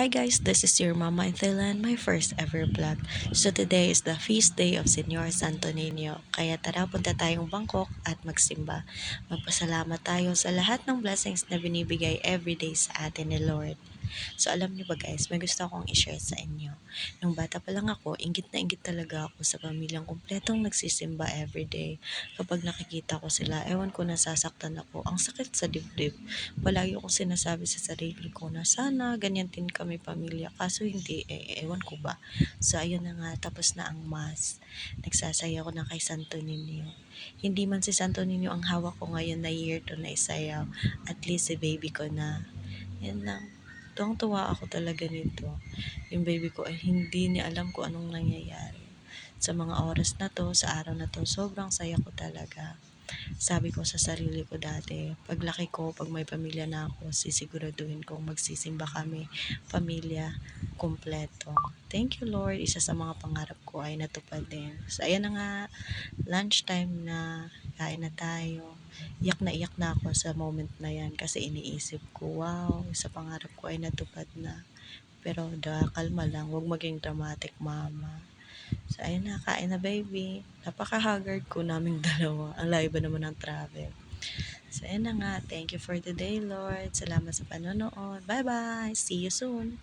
Hi guys, this is your mama in Thailand, my first ever vlog. So today is the feast day of Senor Santo Niño. Kaya tara punta tayong Bangkok at magsimba. Magpasalamat tayo sa lahat ng blessings na binibigay everyday sa atin ni Lord. So alam niyo ba guys, may gusto akong i-share sa inyo. Nung bata pa lang ako, ingit na ingit talaga ako sa pamilyang kumpletong nagsisimba everyday. Kapag nakikita ko sila, ewan ko nasasaktan ako. Ang sakit sa dibdib. Palagi akong sinasabi sa sarili ko na sana ganyan din kami pamilya. Kaso hindi, eh, ewan ko ba. So ayun na nga, tapos na ang mass. Nagsasaya ko na kay Santo Niño. Hindi man si Santo Niño ang hawak ko ngayon na year to na isayaw. At least si baby ko na. Yan lang. Tuwang-tuwa ako talaga nito. Yung baby ko ay hindi niya alam kung anong nangyayari. Sa mga oras na to, sa araw na to, sobrang saya ko talaga. Sabi ko sa sarili ko dati, paglaki ko, pag may pamilya na ako, sisiguraduhin kong magsisimba kami, pamilya, kumpleto. Thank you Lord, isa sa mga pangarap ko ay natupad din. So ayan na nga, lunchtime na, kain na tayo. Iyak na iyak na ako sa moment na yan kasi iniisip ko, wow, sa pangarap ko ay natupad na. Pero da, kalma lang, huwag maging dramatic mama. So, ayun na, kain na baby. Napaka-haggard ko naming dalawa. Ang layo naman ng travel. So, ayun na nga. Thank you for today, Lord. Salamat sa panonood. Bye-bye. See you soon.